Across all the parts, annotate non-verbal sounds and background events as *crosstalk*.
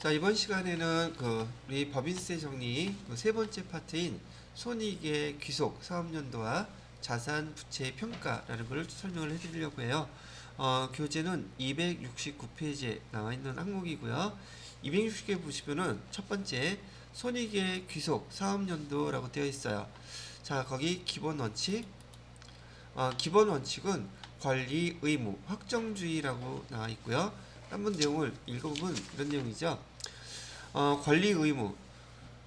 자 이번 시간에는 그 우리 법인세 정리 그 세 번째 파트인 손익의 귀속 사업연도와 자산 부채 평가라는 걸 설명을 해드리려고 해요. 어, 교재는 269페이지에 나와 있는 항목이고요. 260개 보시면은 첫 번째 손익의 귀속 사업연도라고 되어 있어요. 자 거기 기본 원칙 어, 기본 원칙은 관리 의무 확정주의라고 나와 있고요. 한번 내용을 읽어보면 이런 내용이죠. 어, 관리 의무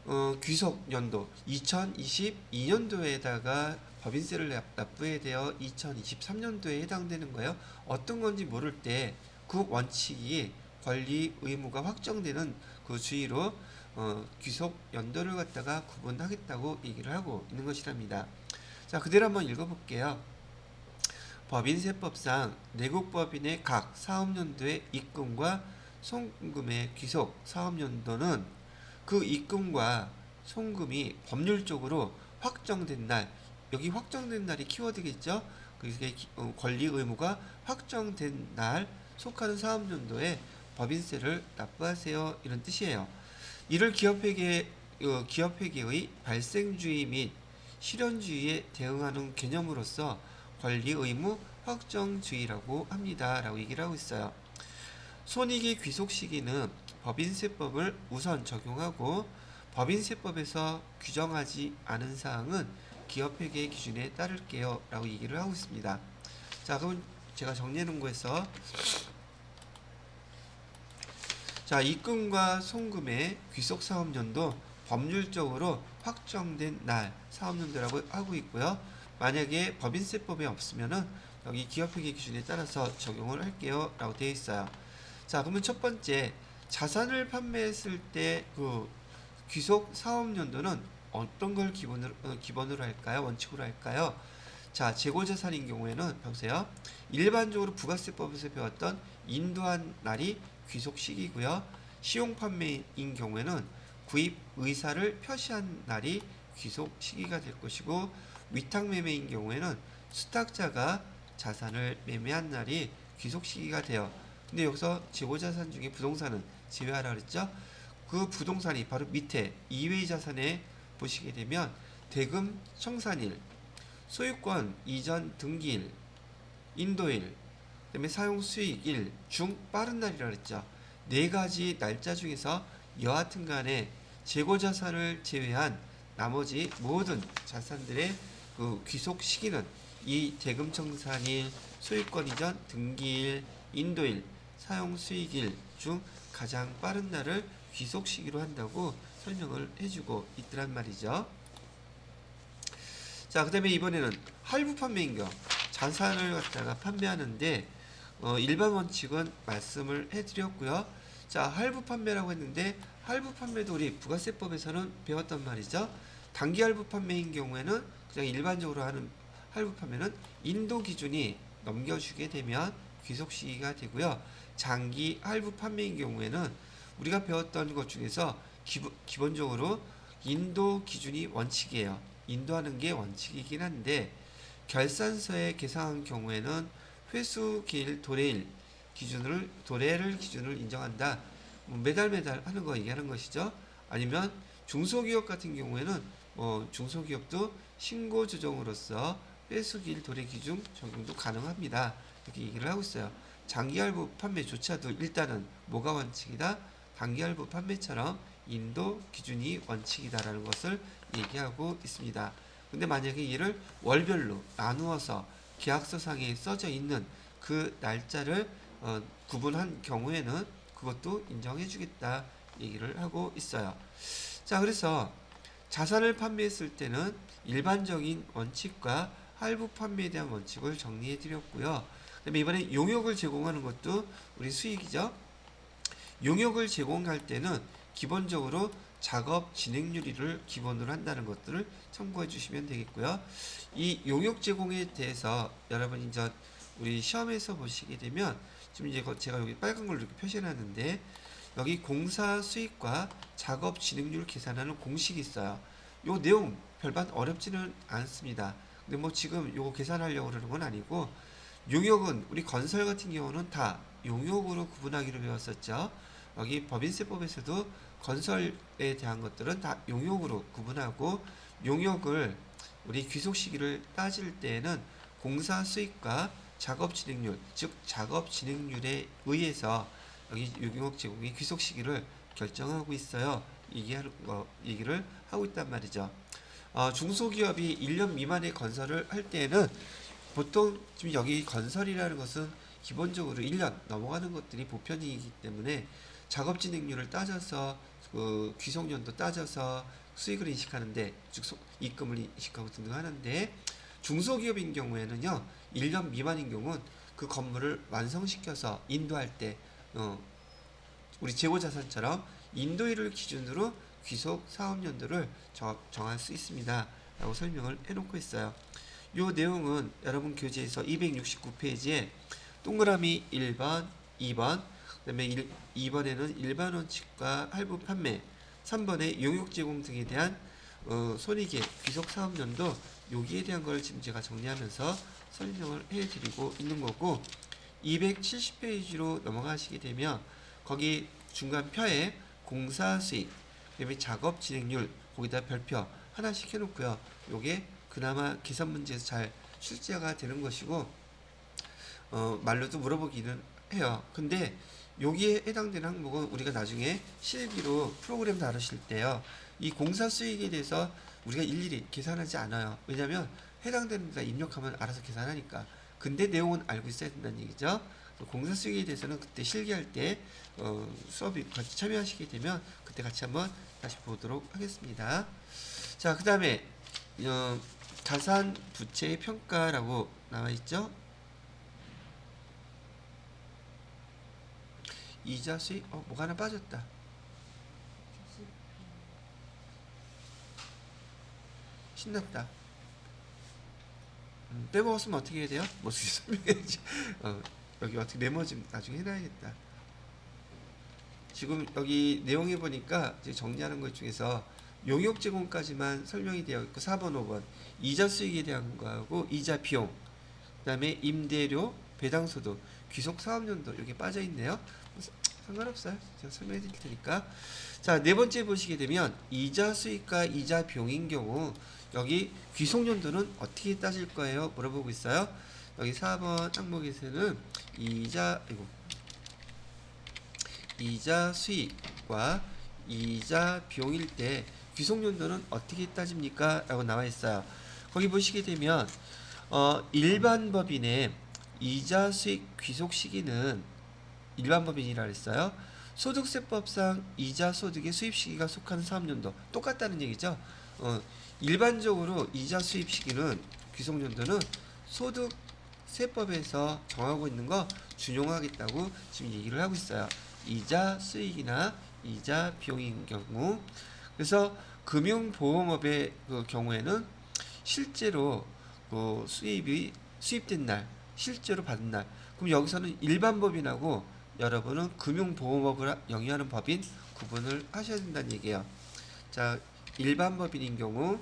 어, 귀속 연도 2022년도에다가 법인세를 납- 납부해야 되어 2023년도에 해당되는 거예요. 어떤 건지 모를 때 그 원칙이 관리 의무가 확정되는 그 주의로 어, 귀속 연도를 갖다가 구분하겠다고 얘기를 하고 있는 것이랍니다. 자, 그대로 한번 읽어볼게요. 법인세법상 내국법인의 각 사업연도의 입금과 송금의 귀속 사업연도는 그 입금과 송금이 법률적으로 확정된 날 여기 확정된 날이 키워드겠죠. 그게 기- 어, 권리 의무가 확정된 날 속하는 사업연도에 법인세를 납부하세요 이런 뜻이에요. 이를 기업회계 어, 기업회계의 발생주의 및 실현주의에 대응하는 개념으로서 관리 의무 확정주의라고 합니다라고 얘기를 하고 있어요. 손익의 귀속 시기는 법인세법을 우선 적용하고 법인세법에서 규정하지 않은 사항은 기업회계 기준에 따를게요 라고 얘기를 하고 있습니다. 자, 그럼 제가 정리해 놓은 거에서 자, 입금과 송금의 귀속 사업연도 법률적으로 확정된 날 사업연도라고 하고 있고요. 만약에 법인세법에 없으면은 여기 기업회계 기준에 따라서 적용을 할게요 라고 되어 있어요. 자, 그러면 첫 번째 자산을 판매했을 때 그 귀속 사업 연도는 어떤 걸 기본으로 어, 기본으로 할까요? 원칙으로 할까요? 자, 재고 자산인 경우에는 보세요. 일반적으로 부가세법에서 배웠던 인도한 날이 귀속 시기고요. 시용 판매인 경우에는 구입 의사를 표시한 날이 귀속 시기가 될 것이고 위탁 매매인 경우에는 수탁자가 자산을 매매한 날이 귀속 시기가 돼요. 근데 여기서 재고자산 중에 부동산은 제외하라 그랬죠? 그 부동산이 바로 밑에 이외의 자산에 보시게 되면 대금 청산일, 소유권 이전 등기일, 인도일, 그다음에 사용 수익일 중 빠른 날이라 그랬죠. 네 가지 날짜 중에서 여하튼 간에 재고 자산을 제외한 나머지 모든 자산들의 그 귀속 시기는 이 대금 청산일, 소유권 이전 등기일, 인도일, 사용 수익일 중 가장 빠른 날을 귀속 시기로 한다고 설명을 해주고 있더란 말이죠. 자, 그 다음에 이번에는 할부 판매인 경우 자산을 갖다가 판매하는데 어, 일반 원칙은 말씀을 해드렸고요. 자, 할부 판매라고 했는데 할부 판매도 우리 부가세법에서는 배웠단 말이죠. 단기 할부 판매인 경우에는 그냥 일반적으로 하는 할부 판매는 인도 기준이 넘겨주게 되면 귀속 시기가 되고요. 장기 할부 판매인 경우에는 우리가 배웠던 것 중에서 기본, 기본적으로 인도 기준이 원칙이에요. 인도하는 게 원칙이긴 한데 결산서에 계상한 경우에는 회수 기일 도래일 기준을 도래를 기준을 인정한다. 뭐 매달 매달 하는 거 얘기하는 것이죠. 아니면 중소기업 같은 경우에는 뭐 중소기업도 신고 조정으로서 회수기일 도래 기준 적용도 가능합니다. 이렇게 얘기를 하고 있어요. 장기 할부 판매조차도 일단은 뭐가 원칙이다? 단기 할부 판매처럼 인도 기준이 원칙이다라는 것을 얘기하고 있습니다. 근데 만약에 이를 월별로 나누어서 계약서상에 써져 있는 그 날짜를 어, 구분한 경우에는 그것도 인정해 주겠다 얘기를 하고 있어요. 자, 그래서 자산을 판매했을 때는 일반적인 원칙과 할부 판매에 대한 원칙을 정리해 드렸고요. 그다음에 이번에 용역을 제공하는 것도 우리 수익이죠. 용역을 제공할 때는 기본적으로 작업 진행률을 기본으로 한다는 것들을 참고해 주시면 되겠고요. 이 용역 제공에 대해서 여러분이 이제 우리 시험에서 보시게 되면 지금 이제 거- 제가 여기 빨간 걸로 이렇게 표시해 놨는데 여기 공사 수익과 작업 진행률 계산하는 공식이 있어요. 요 내용 별반 어렵지는 않습니다. 근데 뭐 지금 요거 계산하려고 그러는 건 아니고 용역은 우리 건설 같은 경우는 다 용역으로 구분하기로 배웠었죠. 여기 법인세법에서도 건설에 대한 것들은 다 용역으로 구분하고 용역을 우리 귀속 시기를 따질 때에는 공사 수익과 작업 진행률, 즉 작업 진행률에 의해서 여기 용역 제공의 귀속 시기를 결정하고 있어요. 얘기하는 거 얘기를 하고 있단 말이죠. 어, 중소기업이 1년 미만의 건설을 할 때에는 보통 지금 여기 건설이라는 것은 기본적으로 1년 넘어가는 것들이 보편이기 때문에 작업 진행률을 따져서 그 귀속년도 따져서 수익을 인식하는데 즉 소- 입금을 인식하고 등등 하는데 중소기업인 경우에는요 1년 미만인 경우는 그 건물을 완성시켜서 인도할 때 어, 우리 재고자산처럼 인도일을 기준으로 귀속 사업연도를 정, 정할 수 있습니다. 라고 설명을 해놓고 있어요. 요 내용은 여러분 교재에서 269페이지에 동그라미 1번, 2번, 그 다음에 1, 2번에는 일반 원칙과 할부 판매, 3번에 용역 제공 등에 대한 어, 손익의 귀속 사업연도 여기에 대한 걸 지금 제가 정리하면서 설명을 해드리고 있는 거고 270페이지로 넘어가시게 되면 거기 중간 표에 공사 수익, 그다음에 작업 진행률 거기다 별표 하나씩 해놓고요. 요게 그나마 계산 문제에서 잘 출제가 되는 것이고 어, 말로도 물어보기는 해요. 근데 여기에 해당되는 항목은 우리가 나중에 실기로 프로그램 다루실 때요. 이 공사 수익에 대해서 우리가 일일이 계산하지 않아요. 왜냐하면 해당되는 데다 입력하면 알아서 계산하니까. 근데 내용은 알고 있어야 된다는 얘기죠. 공사 수익에 대해서는 그때 실기할 때 어, 수업이 같이 참여하시게 되면 그때 같이 한번 다시 보도록 하겠습니다. 자, 그 다음에 어, 자산 부채의 평가라고 나와 있죠. 이자 수익 어 뭐가 하나 빠졌다. 신났다. 음, 빼먹었으면 어떻게 해야 돼요? 뭐 어떻게 설명해야지. *laughs* 어, 여기 어떻게 메모 좀 나중에 해놔야겠다. 지금 여기 내용해 보니까 정리하는 것 중에서 용역 제공까지만 설명이 되어 있고 4번, 5번 이자 수익에 대한 거하고 이자 비용 그다음에 임대료, 배당 소득, 귀속 사업 연도 여기 빠져 있네요. 상관없어요. 제가 설명해 드릴 테니까. 자, 네 번째 보시게 되면 이자 수익과 이자 비용인 경우 여기 귀속 연도는 어떻게 따질 거예요? 물어보고 있어요. 여기 4번 항목에서는 이자 이거 이자 수익과 이자 비용일 때 귀속 연도는 어떻게 따집니까? 라고 나와 있어요. 거기 보시게 되면 어, 일반 법인의 이자 수익 귀속 시기는 일반 법인이라 그랬어요. 소득세법상 이자 소득의 수입 시기가 속하는 사업연도 똑같다는 얘기죠. 어, 일반적으로 이자 수입 시기는 귀속연도는 소득세법에서 정하고 있는 거 준용하겠다고 지금 얘기를 하고 있어요. 이자 수익이나 이자 비용인 경우 그래서 금융보험업의 그 경우에는 실제로 그 수입이 수입된 날 실제로 받은 날 그럼 여기서는 일반 법인하고 여러분은 금융보험업을 영위하는 법인 구분을 하셔야 된다는 얘기예요. 자, 일반 법인인 경우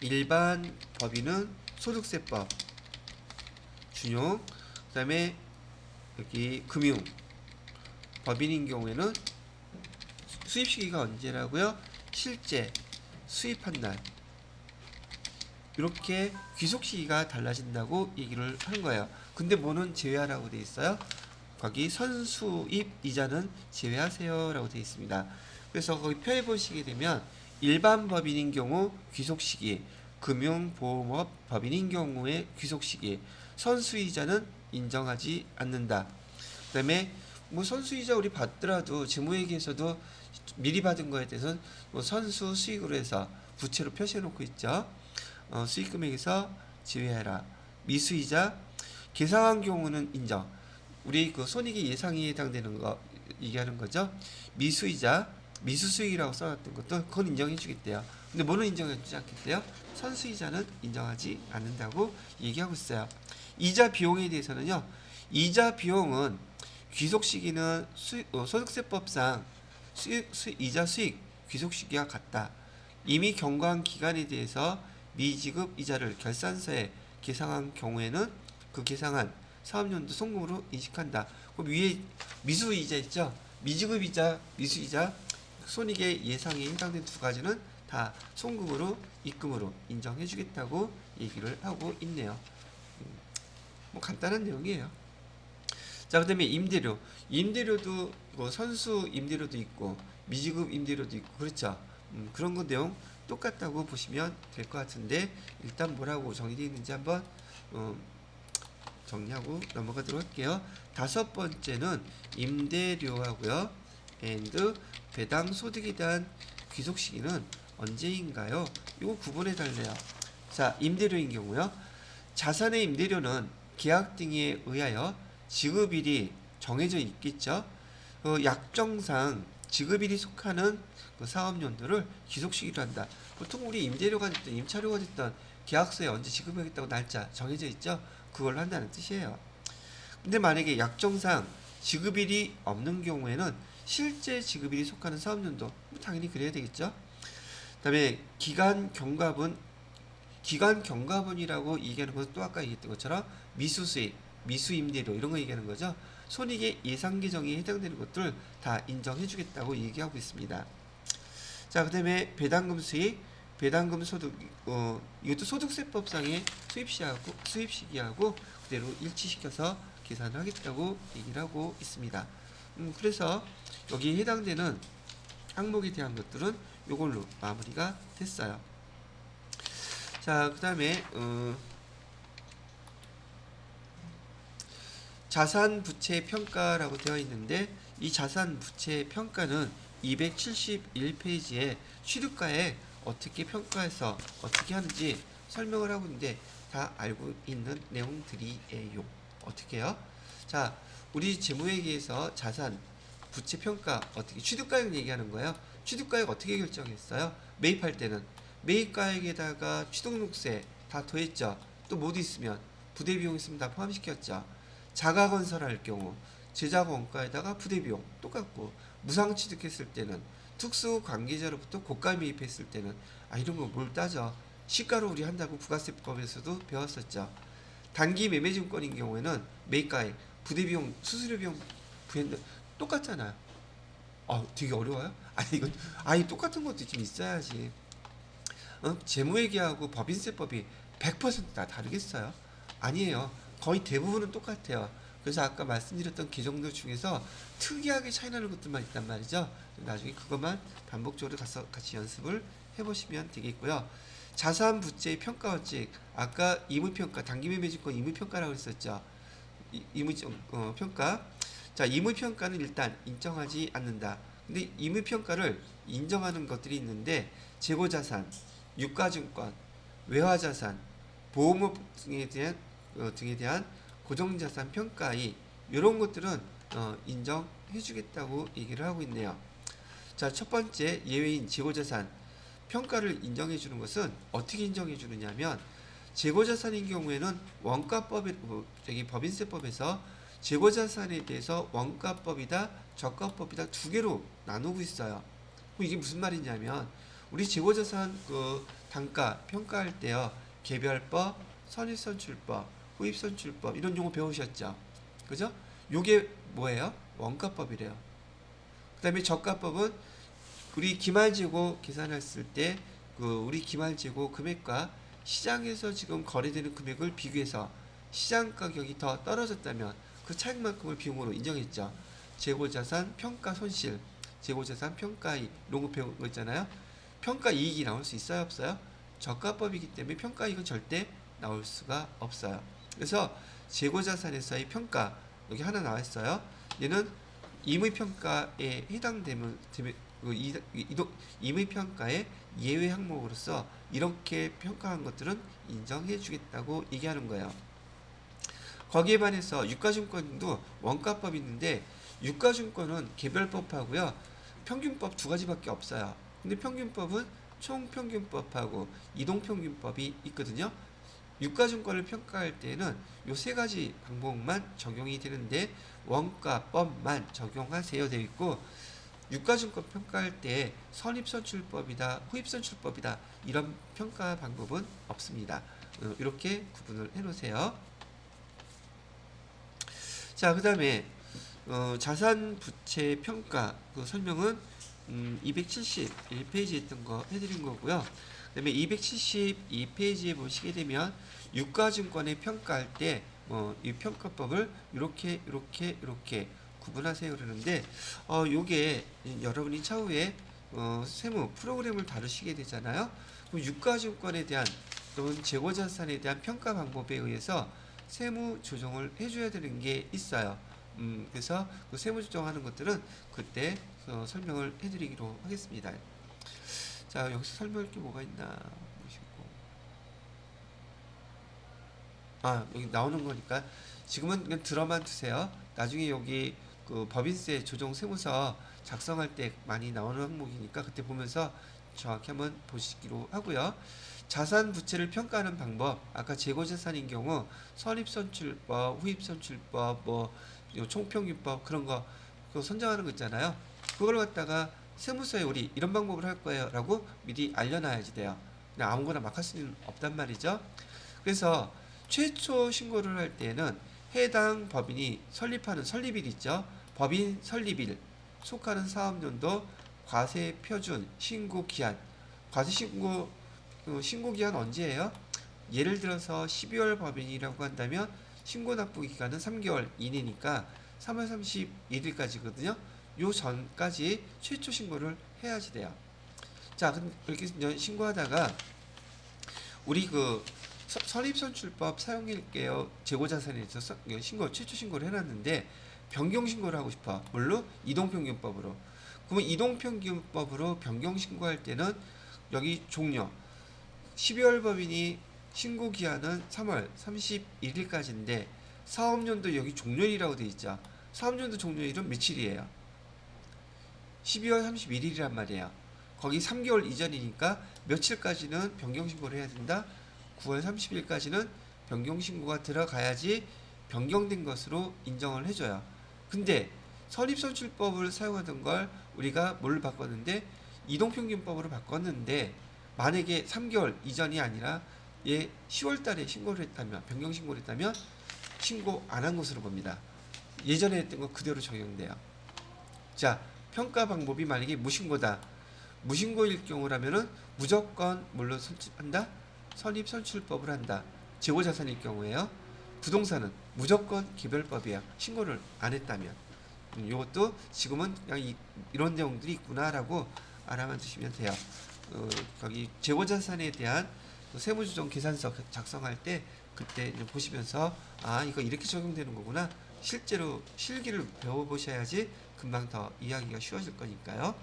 일반 법인은 소득세법 준용 그다음에 여기 금융 법인인 경우에는 수입 시기가 언제라고요? 실제 수입한 날 이렇게 귀속 시기가 달라진다고 얘기를 한 거예요. 근데 뭐는 제외하라고 돼 있어요? 거기 선수입 이자는 제외하세요라고 돼 있습니다. 그래서 거기 표에 보시게 되면 일반 법인인 경우 귀속 시기, 금융보험업 법인인 경우의 귀속 시기, 선수이자는 인정하지 않는다. 그다음에 뭐 선수이자 우리 받더라도 재무회계에서도 미리 받은 거에 대해서는 뭐 선수 수익으로 해서 부채로 표시해 놓고 있죠. 어, 수익 금액에서 제외해라. 미수이자 계상한 경우는 인정. 우리 그 손익의 예상이 해당되는 거 얘기하는 거죠. 미수이자 미수 수익이라고 써놨던 것도 그건 인정해 주겠대요. 근데 뭐는 인정해 주지 않겠대요? 선수이자는 인정하지 않는다고 얘기하고 있어요. 이자 비용에 대해서는요. 이자 비용은 귀속 시기는 수, 어, 소득세법상 수익, 수, 이자 수익 귀속 시기가 같다. 이미 경과한 기간에 대해서 미지급 이자를 결산서에 계상한 경우에는 그 계상한 사업연도 송금으로 인식한다. 그럼 위에 미수 이자 있죠? 미지급 이자, 미수 이자, 손익의 예상에 해당된 두 가지는 다 송금으로 입금으로 인정해주겠다고 얘기를 하고 있네요. 음, 뭐 간단한 내용이에요. 자, 그다음에 임대료. 임대료도 뭐 선수 임대료도 있고 미지급 임대료도 있고 그렇죠. 음, 그런 거 내용 똑같다고 보시면 될 것 같은데 일단 뭐라고 정리되어 있는지 한번 음, 정리하고 넘어가도록 할게요. 다섯 번째는 임대료하고요. and 배당 소득에 대한 귀속 시기는 언제인가요? 이거 구분해 달래요. 자, 임대료인 경우요. 자산의 임대료는 계약 등에 의하여 지급일이 정해져 있겠죠. 그 약정상 지급일이 속하는 그 사업연도를 기속시기로 한다. 보통 우리 임대료가 됐든 임차료가 됐든 계약서에 언제 지급하겠다고 날짜 정해져 있죠. 그걸 한다는 뜻이에요. 근데 만약에 약정상 지급일이 없는 경우에는 실제 지급일이 속하는 사업연도 당연히 그래야 되겠죠. 그다음에 기간 경과분 기간 경과분이라고 얘기하는 것은 또 아까 얘기했던 것처럼 미수수익, 미수임대료 이런 거 얘기하는 거죠. 손익의 예상 계정에 해당되는 것들 다 인정해주겠다고 얘기하고 있습니다. 자, 그 다음에 배당금 수익, 배당금 소득, 어, 이것도 소득세법상의 수입시하고 수입시기하고 그대로 일치시켜서 계산을 하겠다고 얘기를 하고 있습니다. 음, 그래서 여기에 해당되는 항목에 대한 것들은 이걸로 마무리가 됐어요. 자, 그 다음에 어, 자산 부채 평가라고 되어 있는데 이 자산 부채 평가는 271페이지에 취득가에 어떻게 평가해서 어떻게 하는지 설명을 하고 있는데 다 알고 있는 내용들이에요. 어떻게 해요? 자, 우리 재무회계에서 자산 부채 평가 어떻게 취득가액 얘기하는 거예요. 취득가액 어떻게 결정했어요? 매입할 때는 매입가액에다가 취득록세 다 더했죠. 또 모두 있으면 부대 비용 있으면 다 포함시켰죠. 자가 건설할 경우 제작 원가에다가 부대 비용 똑같고 무상 취득했을 때는 특수 관계자로부터 고가 매입했을 때는 아 이런 거 뭘 따져 시가로 우리 한다고 부가세법에서도 배웠었죠. 단기 매매 증권인 경우에는 매입가액 부대 비용 수수료 비용 부했는 똑같잖아요. 아 되게 어려워요? 아니 이건 아니 똑같은 것도 좀 있어야지. 어? 재무회계하고 법인세법이 100%다 다르겠어요? 아니에요. 거의 대부분은 똑같아요. 그래서 아까 말씀드렸던 계정들 중에서 특이하게 차이 나는 것들만 있단 말이죠. 나중에 그것만 반복적으로 가서 같이 연습을 해보시면 되겠고요. 자산 부채 평가 원칙 아까 이무평가 단기매매증권 이무평가라고 했었죠. 이- 이무 어, 평가 자 이무평가는 일단 인정하지 않는다. 근데 이무평가를 인정하는 것들이 있는데 재고자산, 유가증권, 외화자산, 보험업 등에 대한 어, 등에 대한 고정자산 평가이 이런 것들은 어, 인정해주겠다고 얘기를 하고 있네요. 자, 첫 번째 예외인 재고자산 평가를 인정해주는 것은 어떻게 인정해주느냐면 재고자산인 경우에는 원가법에 뭐, 저기 법인세법에서 재고자산에 대해서 원가법이다 저가법이다 두 개로 나누고 있어요. 이게 무슨 말이냐면 우리 재고자산 그 단가 평가할 때요 개별법, 선입선출법, 후입선출법 이런 용어 배우셨죠? 그죠? 요게 뭐예요? 원가법이래요. 그 다음에 저가법은 우리 기말재고 계산했을 때 그 우리 기말재고 금액과 시장에서 지금 거래되는 금액을 비교해서 시장 가격이 더 떨어졌다면 그 차익만큼을 비용으로 인정했죠. 재고자산 평가 손실, 재고자산 평가이익 거 배운 거 있잖아요. 평가 이익이 나올 수 있어요, 없어요? 저가법이기 때문에 평가 이익은 절대 나올 수가 없어요. 그래서 재고자산에서의 평가 여기 하나 나와 있어요. 얘는 임의평가에 해당되면 되면 그 임의평가의 예외 항목으로서 이렇게 평가한 것들은 인정해 주겠다고 얘기하는 거예요. 거기에 반해서 유가증권도 원가법이 있는데 유가증권은 개별법하고요 평균법 두 가지밖에 없어요. 근데 평균법은 총평균법하고 이동평균법이 있거든요. 유가증권을 평가할 때는 요 세 가지 방법만 적용이 되는데 원가법만 적용하세요 되어 있고 유가증권 평가할 때 선입선출법이다 후입선출법이다 이런 평가 방법은 없습니다. 어, 이렇게 구분을 해 놓으세요. 자, 그 다음에 어, 자산 부채 평가 그 설명은 음, 271페이지에 있던 거 해드린 거고요. 그다음에 272페이지에 보시게 되면 유가증권의 평가할 때뭐이 평가법을 이렇게 이렇게 이렇게 구분하세요 그러는데 어 요게 여러분이 차후에 어, 세무 프로그램을 다루시게 되잖아요. 그럼 유가증권에 대한 또는 재고자산에 대한 평가 방법에 의해서 세무 조정을 해줘야 되는 게 있어요. 음, 그래서 그 세무 조정하는 것들은 그때 어, 설명을 해드리기로 하겠습니다. 자 여기서 설명할 게 뭐가 있나 보시고 아 여기 나오는 거니까 지금은 그냥 들어만 두세요. 나중에 여기 그 법인세 조정 세무서 작성할 때 많이 나오는 항목이니까 그때 보면서 정확히 한번 보시기로 하고요. 자산 부채를 평가하는 방법 아까 재고 자산인 경우 선입 선출법, 후입 선출법, 뭐 총평균법 그런 거 그거 선정하는 거 있잖아요. 그걸 갖다가 세무서에 우리 이런 방법을 할 거예요 라고 미리 알려놔야지 돼요. 그냥 아무거나 막 할 수는 없단 말이죠. 그래서 최초 신고를 할 때는 해당 법인이 설립하는 설립일 있죠. 법인 설립일 속하는 사업연도 과세 표준 신고 기한 과세 신고 그 신고 기한 언제예요? 예를 들어서 12월 법인이라고 한다면 신고 납부 기간은 3개월 이내니까 3월 31일까지거든요. 요 전까지 최초 신고를 해야지 돼요. 자, 이렇게 신고하다가 우리 그 서- 설립선출법 사용일게요 재고자 산에 있어서 신고 최초 신고를 해놨는데 변경 신고를 하고 싶어. 뭘로? 이동평균법으로. 그러면 이동평균법으로 변경 신고할 때는 여기 종료 12월 법인이 신고 기한은 3월 31일까지인데 사업연도 여기 종료일이라고 돼 있죠. 사업연도 종료일은 며칠이에요? 12월 31일이란 말이에요. 거기 3개월 이전이니까 며칠까지는 변경 신고를 해야 된다. 9월 30일까지는 변경 신고가 들어가야지 변경된 것으로 인정을 해줘요. 근데 선입선출법을 사용하던 걸 우리가 뭘 바꿨는데 이동평균법으로 바꿨는데 만약에 3개월 이전이 아니라 얘 10월 달에 신고를 했다면 변경 신고를 했다면 신고 안 한 것으로 봅니다. 예전에 했던 거 그대로 적용돼요. 자, 평가 방법이 만약에 무신고다. 무신고일 경우라면은 무조건 뭘로 선출한다? 선입 선출법을 한다. 재고 자산일 경우에요. 부동산은 무조건 개별법이야. 신고를 안 했다면. 음, 이것도 지금은 그냥 이, 이런 내용들이 있구나라고 알아만 두시면 돼요. 어, 거기 재고 자산에 대한 그 세무조정 계산서 작성할 때 그때 보시면서 아 이거 이렇게 적용되는 거구나. 실제로 실기를 배워보셔야지 금방 더 이해하기가 쉬워질 거니까요.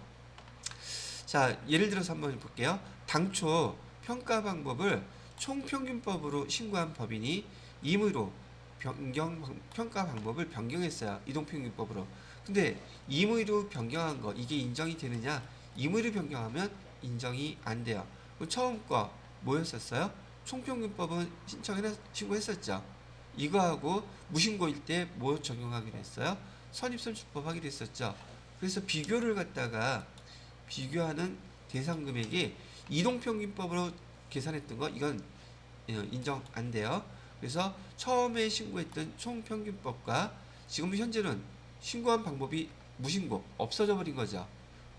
자, 예를 들어서 한번 볼게요. 당초 평가 방법을 총평균법으로 신고한 법인이 임의로 변경 평가 방법을 변경했어요. 이동평균법으로. 근데 임의로 변경한 거 이게 인정이 되느냐? 임의로 변경하면 인정이 안 돼요. 처음 거 뭐였었어요? 총평균법은 신청해 신고했었죠. 이거하고 무신고일 때 뭐 적용하기로 했어요? 선입선출법 하기로 했었죠. 그래서 비교를 갖다가 비교하는 대상 금액이 이동평균법으로 계산했던 거 이건 어, 인정 안 돼요. 그래서 처음에 신고했던 총평균법과 지금 현재는 신고한 방법이 무신고 없어져 버린 거죠.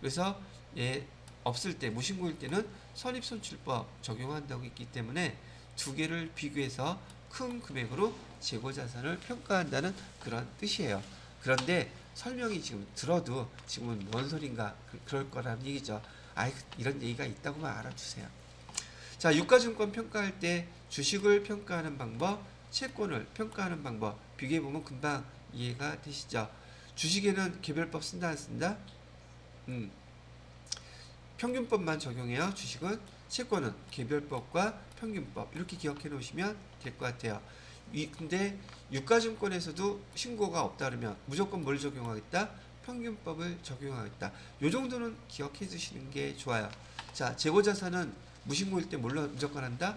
그래서 예 없을 때 무신고일 때는 선입선출법 적용한다고 했기 때문에 두 개를 비교해서 큰 금액으로 재고 자산을 평가한다는 그런 뜻이에요. 그런데 설명이 지금 들어도 지금은 뭔 소린가 그- 그럴 거라는 얘기죠. 아이 이런 얘기가 있다고만 알아주세요. 자 유가증권 평가할 때 주식을 평가하는 방법, 채권을 평가하는 방법 비교해 보면 금방 이해가 되시죠. 주식에는 개별법 쓴다 안 쓴다? 음. 평균법만 적용해요. 주식은 채권은 개별법과 평균법 이렇게 기억해 놓으시면 될 것 같아요. 이 근데 유가증권에서도 신고가 없다 그러면 무조건 뭘 적용하겠다? 평균법을 적용하겠다. 요 정도는 기억해 두시는 게 좋아요. 자, 재고자산은 무신고일 때 뭘로 무조건 한다?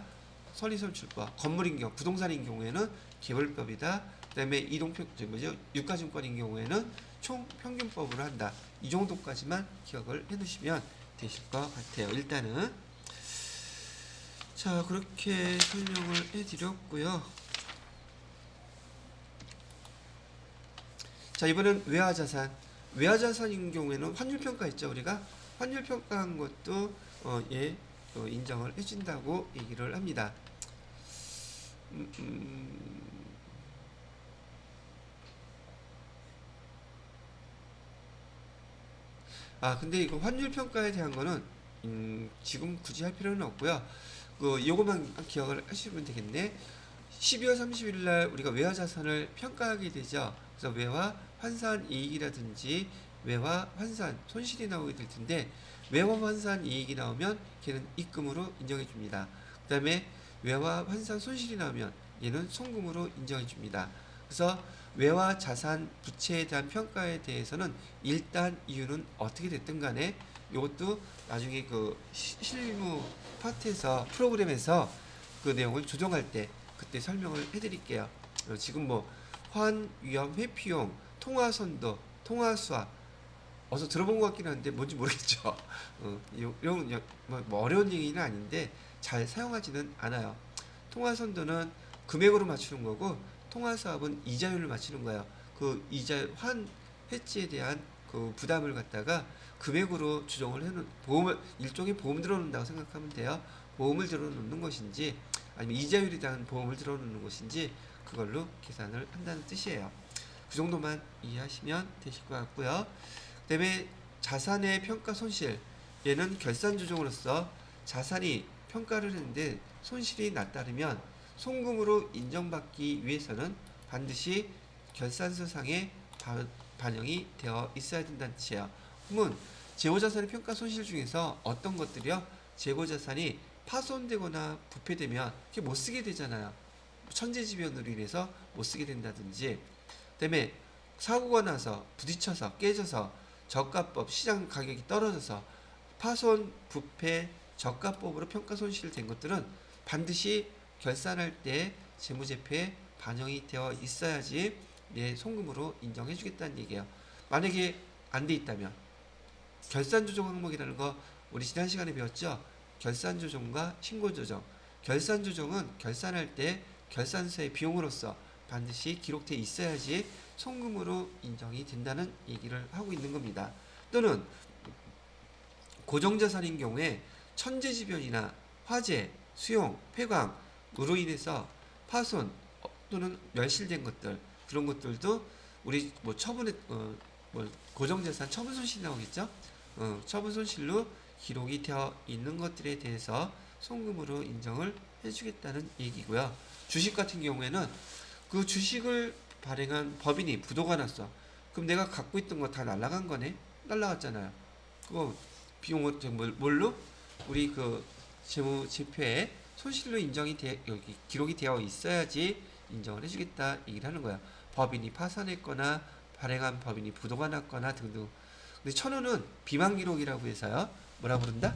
선의선출법. 건물인 경우, 부동산인 경우에는 개별법이다. 그다음에 이동평 저 뭐죠? 유가증권인 경우에는 총 평균법으로 한다. 이 정도까지만 기억을 해 두시면 되실 것 같아요. 일단은 자, 그렇게 설명을 해 드렸고요. 자 이번엔 외화 자산. 외화 자산인 경우에는 환율 평가했죠 우리가 환율 평가한 것도 어, 예 어, 인정을 해준다고 얘기를 합니다. 음, 음. 아 근데 이거 환율 평가에 대한 거는 음, 지금 굳이 할 필요는 없고요. 그 요것만 기억을 하시면 되겠네. 12월 30일 날 우리가 외화 자산을 평가하게 되죠. 그래서 외화 환산 이익이라든지 외화 환산 손실이 나오게 될 텐데 외화 환산 이익이 나오면 걔는 입금으로 인정해 줍니다. 그 다음에 외화 환산 손실이 나오면 얘는 송금으로 인정해 줍니다. 그래서 외화 자산 부채에 대한 평가에 대해서는 일단 이유는 어떻게 됐든 간에 이것도 나중에 그 시- 실무 파트에서 프로그램에서 그 내용을 조정할 때 그때 설명을 해드릴게요. 어, 지금 뭐 환 위험 회피용 통화선도 통화수화 어서 들어본 것 같긴 한데 뭔지 모르겠죠. *laughs* 어, 요- 이런 여- 뭐, 뭐 어려운 얘기는 아닌데 잘 사용하지는 않아요. 통화선도는 금액으로 맞추는 거고 통화사업은 이자율을 맞추는 거예요. 그 이자 환 해지에 대한 그 부담을 갖다가 금액으로 조정을 해놓은 보험을 일종의 보험 들어놓는다고 생각하면 돼요. 보험을 들어놓는 것인지 아니면 이자율에 대한 보험을 들어놓는 것인지 그걸로 계산을 한다는 뜻이에요. 그 정도만 이해하시면 되실 것 같고요. 그 다음에 자산의 평가 손실 얘는 결산 조정으로서 자산이 평가를 했는데 손실이 났다면 송금으로 인정받기 위해서는 반드시 결산서상에 바- 반영이 되어 있어야 된다는 뜻이에요. 그러면 재고자산의 평가 손실 중에서 어떤 것들이요? 재고자산이 파손되거나 부패되면 그게 못 쓰게 되잖아요. 천재지변으로 인해서 못 쓰게 된다든지 그다음에 사고가 나서 부딪혀서 깨져서 저가법 시장 가격이 떨어져서 파손 부패 저가법으로 평가 손실된 것들은 반드시 결산할 때 재무제표에 반영이 되어 있어야지 내 송금으로 인정해 주겠다는 얘기예요. 만약에 안 돼 있다면 결산 조정 항목이라는 거 우리 지난 시간에 배웠죠? 결산 조정과 신고 조정. 결산 조정은 결산할 때 결산서의 비용으로서 반드시 기록돼 있어야지 송금으로 인정이 된다는 얘기를 하고 있는 겁니다. 또는 고정자산인 경우에 천재지변이나 화재, 수용, 폐광으로 인해서 파손 어, 또는 멸실된 것들 그런 것들도 우리 뭐 처분에 어, 뭐 고정자산 처분 손실 나오겠죠? 어, 처분 손실로 기록이 되어 있는 것들에 대해서 송금으로 인정을 해주겠다는 얘기고요. 주식 같은 경우에는 그 주식을 발행한 법인이 부도가 났어. 그럼 내가 갖고 있던 거 다 날라간 거네? 날라갔잖아요. 그거 비용을 뭘로? 우리 그 재무 제표에 손실로 인정이 돼 여기 기록이 되어 있어야지 인정을 해주겠다 얘기를 하는 거야. 법인이 파산했거나 발행한 법인이 부도가 났거나 등등. 근데 천호는 비만 기록이라고 해서요. 뭐라 부른다?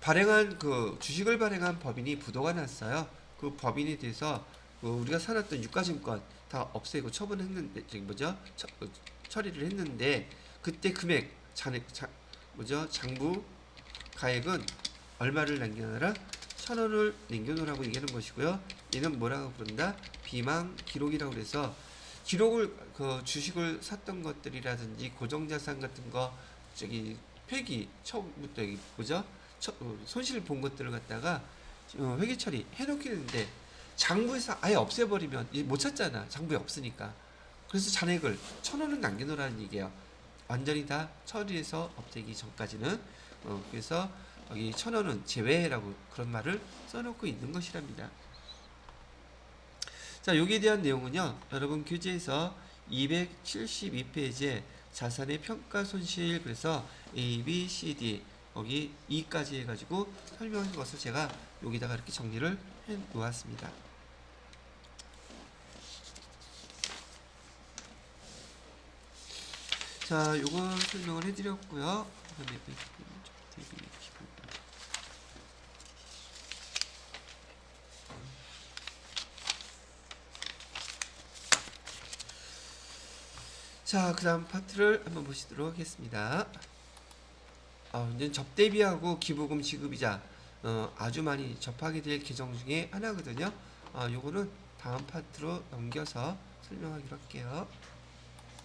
발행한 그 주식을 발행한 법인이 부도가 났어요. 그 법인에 대해서 그 우리가 사놨던 유가증권 다 없애고 처분했는데 저기 뭐죠? 처, 어, 처리를 했는데 그때 금액 잔액 자, 뭐죠? 장부 가액은 얼마를 남겨놔라? 천 원을 남겨놓으라고 얘기하는 것이고요. 얘는 뭐라고 부른다? 비망 기록이라고 그래서 기록을 그 주식을 샀던 것들이라든지 고정자산 같은 거 저기 폐기 처음부터 여기? 처, 어, 손실 본 것들을 갖다가 어, 회계 처리 해놓긴 했는데 장부에서 아예 없애버리면 이못 찾잖아. 장부에 없으니까. 그래서 잔액을 천 원은 남겨놓으라는 얘기예요. 완전히 다 처리해서 없애기 전까지는. 어, 그래서 여기 천 원은 제외라고 그런 말을 써놓고 있는 것이랍니다. 자, 여기에 대한 내용은요. 여러분 교재에서 272페이지에 자산의 평가 손실 그래서 A, B, C, D 거기 2까지 해가지고 설명한 것을 제가 여기다가 이렇게 정리를 해 놓았습니다. 자, 요거 설명을 해드렸고요. 자, 그 다음 파트를 한번 보시도록 하겠습니다. 아, 이제 접대비하고 기부금 지급이자 어, 아주 많이 접하게 될 계정 중에 하나거든요. 아, 요거는 다음 파트로 넘겨서 설명하기로 할게요.